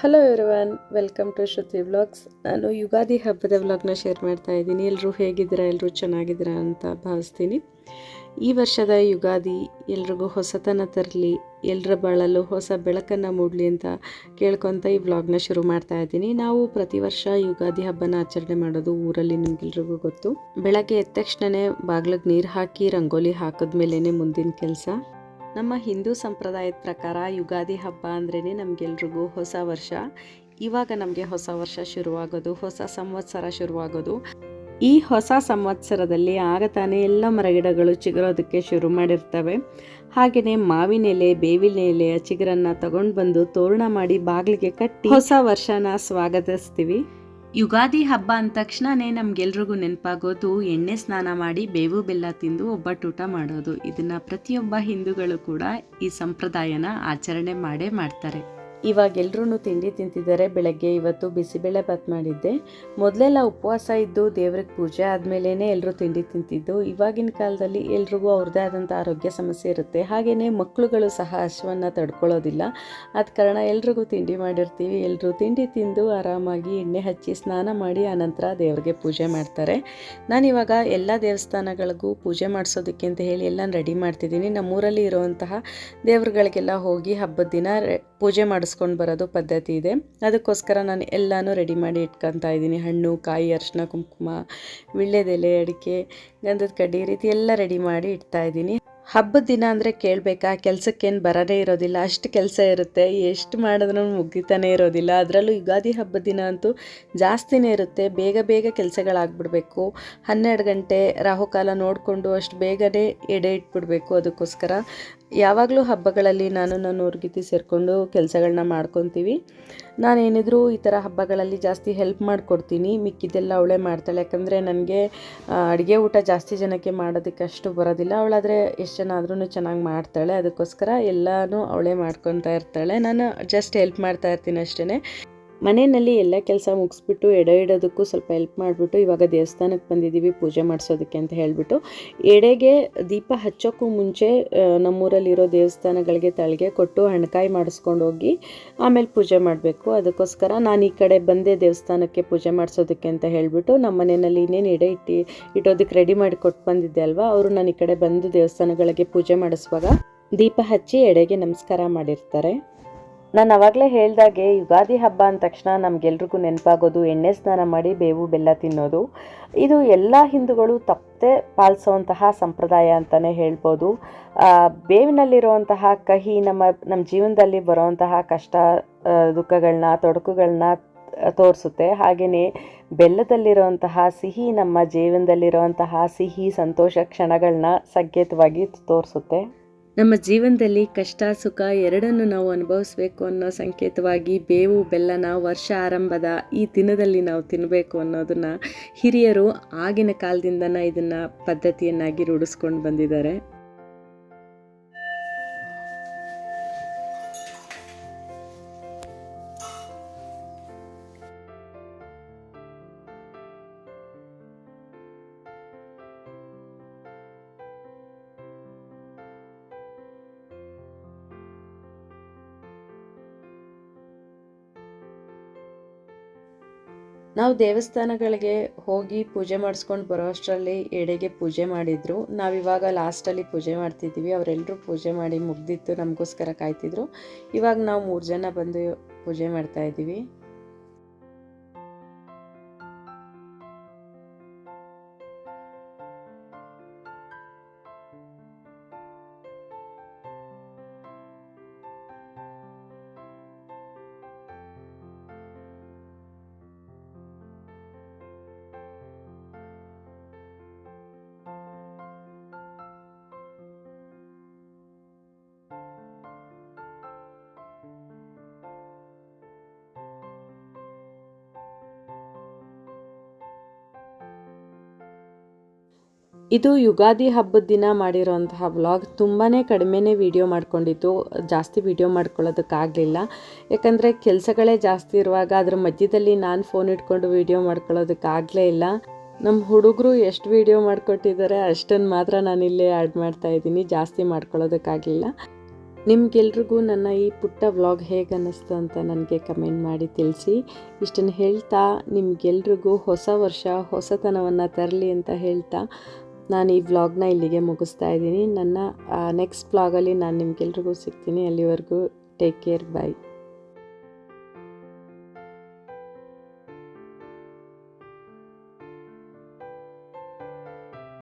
Hello everyone welcome to Shruti vlogs ನಾನು ಯುಗಾದಿ ಹಬ್ಬದ ವ್ಲಾಗ್ನ ಶೇರ್ ಮಾಡ್ತಾ ಇದ್ದೀನಿ. ಎಲ್ಲರೂ ಹೇಗಿದ್ದೀರಾ? ಎಲ್ಲರೂ ಚೆನ್ನಾಗಿದ್ದೀರಾ ಅಂತ ಭಾವಿಸ್ತೀನಿ. ಈ ವರ್ಷದ ಯುಗಾದಿ ಎಲ್ರಿಗೂ ಹೊಸತನ ತರಲಿ ಎಲ್ಲರ ಬಾಳಲ್ಲೂ ಹೊಸ ಬೆಳಕನ್ನು ಮೂಡಲಿ ಅಂತ ಕೇಳ್ಕೊತ ಈ ವ್ಲಾಗ್ನ ಶುರು ಮಾಡ್ತಾ ಇದ್ದೀನಿ. ನಾವು ಪ್ರತಿ ವರ್ಷ ಯುಗಾದಿ ಹಬ್ಬನ ಆಚರಣೆ ಮಾಡೋದು ಊರಲ್ಲಿ ನಿಮಗೆಲ್ರಿಗೂ ಗೊತ್ತು. ಬೆಳಗ್ಗೆ ಎದ್ದ ತಕ್ಷಣವೇ ಬಾಗ್ಲಿಗೆ ನೀರು ಹಾಕಿ, ರಂಗೋಲಿ ಹಾಕಿದ್ಮೇಲೆ ಮುಂದಿನ ಕೆಲಸ. ನಮ್ಮ ಹಿಂದೂ ಸಂಪ್ರದಾಯದ ಪ್ರಕಾರ ಯುಗಾದಿ ಹಬ್ಬ ಅಂದ್ರೇ ನಮಗೆಲ್ರಿಗೂ ಹೊಸ ವರ್ಷ. ಇವಾಗ ನಮಗೆ ಹೊಸ ವರ್ಷ ಶುರುವಾಗೋದು, ಹೊಸ ಸಂವತ್ಸರ ಶುರುವಾಗೋದು. ಈ ಹೊಸ ಸಂವತ್ಸರದಲ್ಲಿ ಆಗ ತಾನೇ ಎಲ್ಲ ಮರಗಿಡಗಳು ಚಿಗುರೋದಕ್ಕೆ ಶುರು ಮಾಡಿರ್ತವೆ. ಹಾಗೆಯೇ ಮಾವಿನ ಎಲೆ, ಬೇವಿನ ಎಲೆಯ ಚಿಗುರನ್ನು ತಗೊಂಡು ಬಂದು ತೋರಣ ಮಾಡಿ ಬಾಗಿಲಿಗೆ ಕಟ್ಟಿ ಹೊಸ ವರ್ಷನ ಸ್ವಾಗತಿಸ್ತೀವಿ. ಯುಗಾದಿ ಹಬ್ಬ ಅಂದ ತಕ್ಷಣನೇ ನಮಗೆಲ್ರಿಗೂ ನೆನಪಾಗೋದು, ಎಣ್ಣೆ ಸ್ನಾನ ಮಾಡಿ ಬೇವು ಬೆಲ್ಲ ತಿಂದು ಒಬ್ಬಟ್ಟೂಟ ಮಾಡೋದು. ಇದನ್ನು ಪ್ರತಿಯೊಬ್ಬ ಹಿಂದೂಗಳು ಕೂಡ ಈ ಸಂಪ್ರದಾಯನ ಆಚರಣೆ ಮಾಡೇ ಮಾಡ್ತಾರೆ. ಇವಾಗ ಎಲ್ಲರೂ ತಿಂಡಿ ತಿಂತಿದ್ದಾರೆ. ಬೆಳಗ್ಗೆ ಇವತ್ತು ಬಿಸಿಬೇಳೆ ಭಾತ್ ಮಾಡಿದ್ದೆ. ಮೊದಲೆಲ್ಲ ಉಪವಾಸ ಇದ್ದು ದೇವ್ರಿಗೆ ಪೂಜೆ ಆದಮೇಲೇ ಎಲ್ಲರೂ ತಿಂಡಿ ತಿಂತಿದ್ದು. ಇವಾಗಿನ ಕಾಲದಲ್ಲಿ ಎಲ್ರಿಗೂ ಅವ್ರದ್ದೇ ಆದಂಥ ಆರೋಗ್ಯ ಸಮಸ್ಯೆ ಇರುತ್ತೆ. ಹಾಗೆಯೇ ಮಕ್ಕಳುಗಳು ಸಹ ಹಸುವನ್ನು ತಡ್ಕೊಳ್ಳೋದಿಲ್ಲ. ಆದ ಕಾರಣ ಎಲ್ರಿಗೂ ತಿಂಡಿ ಮಾಡಿರ್ತೀವಿ. ಎಲ್ಲರೂ ತಿಂಡಿ ತಿಂದು ಆರಾಮಾಗಿ ಎಣ್ಣೆ ಹಚ್ಚಿ ಸ್ನಾನ ಮಾಡಿ ಆನಂತರ ದೇವ್ರಿಗೆ ಪೂಜೆ ಮಾಡ್ತಾರೆ. ನಾನಿವಾಗ ಎಲ್ಲ ದೇವಸ್ಥಾನಗಳಿಗೂ ಪೂಜೆ ಮಾಡಿಸೋದಕ್ಕೆ ಅಂತ ಹೇಳಿ ಎಲ್ಲ ರೆಡಿ ಮಾಡ್ತಿದ್ದೀನಿ. ನಮ್ಮೂರಲ್ಲಿ ಇರುವಂತಹ ದೇವ್ರುಗಳಿಗೆಲ್ಲ ಹೋಗಿ ಹಬ್ಬದ ದಿನ ಪೂಜೆ ಪೂಜೆ ಮಾಡಿಸ್ಕೊಂಡು ಬರೋದು ಪದ್ಧತಿ ಇದೆ. ಅದಕ್ಕೋಸ್ಕರ ನಾನು ಎಲ್ಲನೂ ರೆಡಿ ಮಾಡಿ ಇಟ್ಕೊತಾ ಇದ್ದೀನಿ. ಹಣ್ಣು, ಕಾಯಿ ಅರಿಶಿನ ಕುಂಕುಮ, ವಿಳ್ಯದೆಲೆ, ಅಡಿಕೆ, ಗಂಧದ ಕಡ್ಡಿ ರೀತಿ ಎಲ್ಲ ರೆಡಿ ಮಾಡಿ ಇಡ್ತಾ ಇದ್ದೀನಿ. ಹಬ್ಬದ ದಿನ ಅಂದರೆ ಕೇಳಬೇಕಾ, ಕೆಲಸಕ್ಕೇನು ಬರೋದೇ ಇರೋದಿಲ್ಲ. ಅಷ್ಟು ಕೆಲಸ ಇರುತ್ತೆ. ಎಷ್ಟು ಮಾಡಿದ್ರೂ ಮುಗಿತಾನೇ ಇರೋದಿಲ್ಲ. ಅದರಲ್ಲೂ ಯುಗಾದಿ ಹಬ್ಬದ ದಿನ ಅಂತೂ ಜಾಸ್ತಿನೇ ಇರುತ್ತೆ. ಬೇಗ ಬೇಗ ಕೆಲಸಗಳಾಗ್ಬಿಡ್ಬೇಕು. ಹನ್ನೆರಡು ಗಂಟೆ ರಾಹುಕಾಲ ನೋಡಿಕೊಂಡು ಅಷ್ಟು ಬೇಗನೆ ಎಡೆ ಇಟ್ಬಿಡ್ಬೇಕು. ಅದಕ್ಕೋಸ್ಕರ ಯಾವಾಗಲೂ ಹಬ್ಬಗಳಲ್ಲಿ ನಾನು ನನ್ನ ಊರ್ಗಿತಿ ಸೇರಿಕೊಂಡು ಕೆಲಸಗಳನ್ನ ಮಾಡ್ಕೊತೀವಿ. ನಾನೇನಿದ್ರು ಈ ಥರ ಹಬ್ಬಗಳಲ್ಲಿ ಜಾಸ್ತಿ ಹೆಲ್ಪ್ ಮಾಡಿಕೊಡ್ತೀನಿ. ಮಿಕ್ಕಿದ್ದೆಲ್ಲ ಅವಳೇ ಮಾಡ್ತಾಳೆ. ಯಾಕಂದರೆ ನನಗೆ ಅಡುಗೆ ಊಟ ಜಾಸ್ತಿ ಜನಕ್ಕೆ ಮಾಡೋದಕ್ಕೆ ಅಷ್ಟು ಬರೋದಿಲ್ಲ. ಅವಳಾದರೆ ಎಷ್ಟು ಜನ ಆದ್ರೂ ಚೆನ್ನಾಗಿ ಮಾಡ್ತಾಳೆ. ಅದಕ್ಕೋಸ್ಕರ ಎಲ್ಲನೂ ಅವಳೇ ಮಾಡ್ಕೊತಾ ಇರ್ತಾಳೆ. ನಾನು ಜಸ್ಟ್ ಹೆಲ್ಪ್ ಮಾಡ್ತಾ ಇರ್ತೀನಿ ಅಷ್ಟೇ ಮನೆಯಲ್ಲಿ ಎಲ್ಲ ಕೆಲಸ ಮುಗಿಸ್ಬಿಟ್ಟು ಎಡೆ ಇಡೋದಕ್ಕೂ ಸ್ವಲ್ಪ ಹೆಲ್ಪ್ ಮಾಡಿಬಿಟ್ಟು ಇವಾಗ ದೇವಸ್ಥಾನಕ್ಕೆ ಬಂದಿದ್ದೀವಿ ಪೂಜೆ ಮಾಡಿಸೋದಕ್ಕೆ ಅಂತ ಹೇಳಿಬಿಟ್ಟು. ಎಡೆಗೆ ದೀಪ ಹಚ್ಚೋಕ್ಕೂ ಮುಂಚೆ ನಮ್ಮೂರಲ್ಲಿರೋ ದೇವಸ್ಥಾನಗಳಿಗೆ ತಳಿಗೆ ಕೊಟ್ಟು ಹಣ್ಕಾಯಿ ಮಾಡಿಸ್ಕೊಂಡು ಹೋಗಿ ಆಮೇಲೆ ಪೂಜೆ ಮಾಡಬೇಕು. ಅದಕ್ಕೋಸ್ಕರ ನಾನು ಈ ಕಡೆ ಬಂದೆ ದೇವಸ್ಥಾನಕ್ಕೆ ಪೂಜೆ ಮಾಡಿಸೋದಕ್ಕೆ ಅಂತ ಹೇಳಿಬಿಟ್ಟು ನಮ್ಮ ಮನೆಯಲ್ಲಿ ಇನ್ನೇನು ಎಡೆ ಇಟ್ಟು, ಇಟ್ಟೋದಕ್ಕೆ ರೆಡಿ ಮಾಡಿ ಕೊಟ್ಟು ಬಂದಿದ್ದೆ ಅಲ್ವಾ? ಅವರು ನಾನು ಈ ಕಡೆ ಬಂದು ದೇವಸ್ಥಾನಗಳಿಗೆ ಪೂಜೆ ಮಾಡಿಸುವಾಗ ದೀಪ ಹಚ್ಚಿ ಎಡೆಗೆ ನಮಸ್ಕಾರ ಮಾಡಿರ್ತಾರೆ. ನಾನು ಅವಾಗಲೇ ಹೇಳ್ದಾಗೆ ಯುಗಾದಿ ಹಬ್ಬ ಅಂದ ತಕ್ಷಣ ನಮಗೆಲ್ರಿಗೂ ನೆನಪಾಗೋದು ಎಣ್ಣೆ ಸ್ನಾನ ಮಾಡಿ ಬೇವು ಬೆಲ್ಲ ತಿನ್ನೋದು. ಇದು ಎಲ್ಲ ಹಿಂದೂಗಳು ತಪ್ಪದೆ ಪಾಲಿಸೋವಂತಹ ಸಂಪ್ರದಾಯ ಅಂತಲೇ ಹೇಳ್ಬೋದು. ಬೇವಿನಲ್ಲಿರುವಂತಹ ಕಹಿ ನಮ್ಮ ನಮ್ಮ ಜೀವನದಲ್ಲಿ ಬರುವಂತಹ ಕಷ್ಟ ದುಃಖಗಳನ್ನ ತೊಡಕುಗಳನ್ನ ತೋರಿಸುತ್ತೆ. ಹಾಗೆಯೇ ಬೆಲ್ಲದಲ್ಲಿರುವಂತಹ ಸಿಹಿ, ನಮ್ಮ ಜೀವನದಲ್ಲಿರುವಂತಹ ಸಿಹಿ, ಸಂತೋಷ ಕ್ಷಣಗಳನ್ನ ಸಂಕೇತವಾಗಿ ತೋರಿಸುತ್ತೆ. ನಮ್ಮ ಜೀವನದಲ್ಲಿ ಕಷ್ಟ, ಸುಖ ಎರಡನ್ನು ನಾವು ಅನುಭವಿಸ್ಬೇಕು ಅನ್ನೋ ಸಂಕೇತವಾಗಿ ಬೇವು, ಬೆಲ್ಲನ ವರ್ಷ ಆರಂಭದ ಈ ದಿನದಲ್ಲಿ ನಾವು ತಿನ್ನಬೇಕು ಅನ್ನೋದನ್ನು ಹಿರಿಯರು ಆಗಿನ ಕಾಲದಿಂದನ ಇದನ್ನು ಪದ್ಧತಿಯನ್ನಾಗಿ ರೂಢಿಸ್ಕೊಂಡು ಬಂದಿದ್ದಾರೆ. ನಾವು ದೇವಸ್ಥಾನಗಳಿಗೆ ಹೋಗಿ ಪೂಜೆ ಮಾಡಿಸ್ಕೊಂಡು ಬರೋ ಅಷ್ಟರಲ್ಲಿ ಎಡೆಗೆ ಪೂಜೆ ಮಾಡಿದ್ರು. ನಾವಿವಾಗ ಲಾಸ್ಟಲ್ಲಿ ಪೂಜೆ ಮಾಡ್ತಿದ್ದೀವಿ ಅವರೆಲ್ಲರೂ ಪೂಜೆ ಮಾಡಿ ಮುಗ್ದಿತ್ತು, ನಮಗೋಸ್ಕರ ಕಾಯ್ತಿದ್ರು. ಇವಾಗ ನಾವು ಮೂರು ಜನ ಬಂದು ಪೂಜೆ ಮಾಡ್ತಾ ಇದು ಯುಗಾದಿ ಹಬ್ಬದ ದಿನ ಮಾಡಿರೋಂತಹ ವ್ಲಾಗ್ ತುಂಬಾ ಕಡಿಮೆನೇ ವಿಡಿಯೋ ಮಾಡ್ಕೊಂಡಿತ್ತು ಜಾಸ್ತಿ ವಿಡಿಯೋ ಮಾಡ್ಕೊಳ್ಳೋದಕ್ಕಾಗಲಿಲ್ಲ. ಯಾಕಂದರೆ ಕೆಲಸಗಳೇ ಜಾಸ್ತಿ ಇರುವಾಗ ಅದ್ರ ಮಧ್ಯದಲ್ಲಿ ನಾನು ಫೋನ್ ಇಟ್ಕೊಂಡು ವಿಡಿಯೋ ಮಾಡ್ಕೊಳ್ಳೋದಕ್ಕಾಗಲೇ ಇಲ್ಲ. ನಮ್ಮ ಹುಡುಗರು ಎಷ್ಟು ವಿಡಿಯೋ ಮಾಡಿಕೊಟ್ಟಿದ್ದಾರೆ ಅಷ್ಟನ್ನು ಮಾತ್ರ ನಾನಿಲ್ಲೇ ಆ್ಯಡ್ ಮಾಡ್ತಾ ಇದ್ದೀನಿ. ಜಾಸ್ತಿ ಮಾಡ್ಕೊಳ್ಳೋದಕ್ಕಾಗಲಿಲ್ಲ. ನಿಮ್ಗೆಲ್ರಿಗೂ ನನ್ನ ಈ ಪುಟ್ಟ ವ್ಲಾಗ್ ಹೇಗೆ ಅನ್ನಿಸ್ತು ಅಂತ ನನಗೆ ಕಮೆಂಟ್ ಮಾಡಿ ತಿಳಿಸಿ. ಇಷ್ಟನ್ನು ಹೇಳ್ತಾ ನಿಮಗೆಲ್ರಿಗೂ ಹೊಸ ವರ್ಷ, ಹೊಸತನವನ್ನು ತರಲಿ ಅಂತ ಹೇಳ್ತಾ. ನಾನು ಈ ವ್ಲಾಗ್ನ ಇಲ್ಲಿಗೆ ಮುಗಿಸ್ತಾ ಇದ್ದೀನಿ. ನನ್ನ ನೆಕ್ಸ್ಟ್ ವ್ಲಾಗಲ್ಲಿ ನಾನು ನಿಮ್ಗೆಲ್ರಿಗೂ ಸಿಗ್ತೀನಿ. ಅಲ್ಲಿವರೆಗೂ ಟೇಕ್ ಕೇರ್ ಬಾಯ್